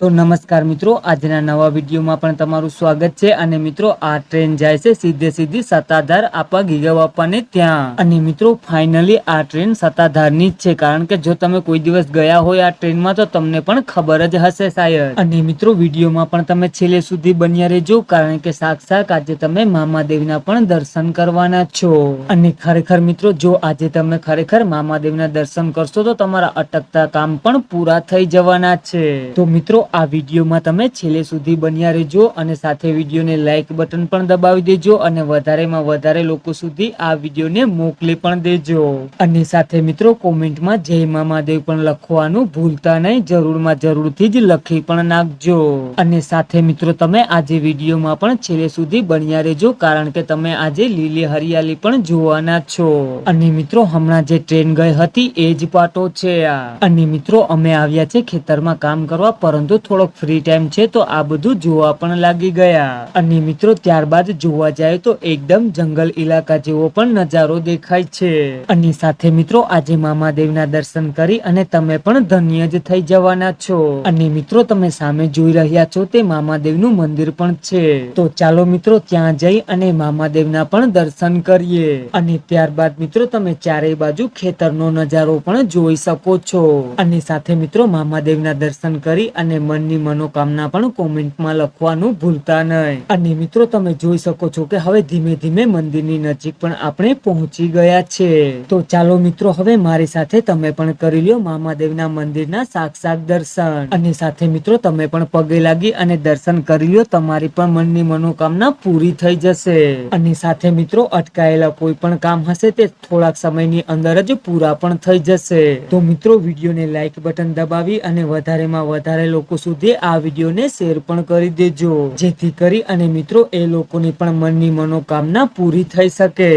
તો નમસ્કાર મિત્રો, આજના નવા વિડીયોમાં પણ તમારું સ્વાગત છે અને મિત્રો, આ ટ્રેન જાય છે સીધે સીધી સત્તાધાર આપા ગીગા બાપાને ત્યાં. અને મિત્રો, ફાઇનલી આ ટ્રેન સત્તાધારની જ છે, કારણ કે જો તમે કોઈ દિવસ ગયા હોય આ ટ્રેનમાં તો તમને પણ ખબર જ હશે શાયદ અને મિત્રો, વિડીયોમાં પણ તમે છેલ્લે સુધી બન્યા રહેજો, કારણ કે સાક્ષાત આજે તમે મામાદેવના પણ દર્શન કરવાના છો. અને ખરેખર મિત્રો, જો આજે તમે ખરેખર મામાદેવના દર્શન કરશો તો તમારા અટકતા કામ પણ પૂરા થઈ જવાના છે. તો મિત્રો આ વિડીયોમાં તમે છેલ્લે સુધી બન્યા રહેજો અને સાથે વિડીયોને લાઈક બટન પણ દબાવી દેજો અને વધારેમાં વધારે લોકો સુધી આ વિડીયોને મોકલી પણ દેજો. અને સાથે મિત્રો કોમેન્ટમાં જય મામાદેવ પણ લખવાનું ભૂલતા નહીં, જરૂરમાં જરૂરથી જ લખી પણ નાખજો. અને સાથે મિત્રો તમે આજે વિડીયોમાં પણ છેલ્લે સુધી બન્યા રહેજો કારણ કે તમે આજે લીલી હરિયાળી પણ જોવાના છો. અને મિત્રો હમણાં જે ટ્રેન ગઈ હતી એ જ પાટો છે આ. અને મિત્રો અમે આવ્યા છે ખેતરમાં કામ કરવા, પરંતુ થોડોક ફ્રી ટાઈમ છે તો આ બધું જોવા પણ લાગી ગયા. અને મિત્રો, ત્યારબાદ જોવા જાય તો એકદમ જંગલ ઇલાકા જેવો પણ નજારો દેખાય છે. અને સાથે મિત્રો, આજે મામાદેવના દર્શન કરી અને તમે પણ ધન્ય જ થઈ જવાના છો. અને મિત્રો, તમે સામે જોઈ રહ્યા છો તે મામાદેવનું મંદિર પણ છે. તો ચાલો મિત્રો, ત્યાં જઈ અને મામાદેવના પણ દર્શન કરીએ. અને ત્યારબાદ મિત્રો, તમે ચારેય બાજુ ખેતરનો નજારો પણ જોઈ શકો છો. અને સાથે મિત્રો, મામાદેવના દર્શન કરી અને મનની મનોકામના પણ કોમેન્ટમાં લખવાનું ભૂલતા નહીં. અને મિત્રો, તમે જોઈ શકો છો કે હવે ધીમે ધીમે મંદિરની નજીક પણ આપણે પહોંચી ગયા છે. તો ચાલો મિત્રો, હવે મારી સાથે તમે પણ કરી લ્યો મામાદેવના મંદિરના સાક્ષાત દર્શન. અને સાથે મિત્રો, તમે પણ પગે લાગી અને દર્શન કરી લ્યો, તમારી પણ મનની મનોકામના પૂરી થઈ જશે. અને સાથે મિત્રો, અટકાયેલા કોઈ પણ કામ હશે તે થોડાક સમયની અંદર જ પૂરા પણ થઈ જશે. તો મિત્રો, વિડીયોને લાઈક બટન દબાવી અને વધારેમાં વધારે લોકો સુધી આ વિડીયોને શેર પણ કરી દેજો. જેથી કરી અને મિત્રો, એ લોકોની પણ મનની મનોકામના પૂરી થઈ શકે.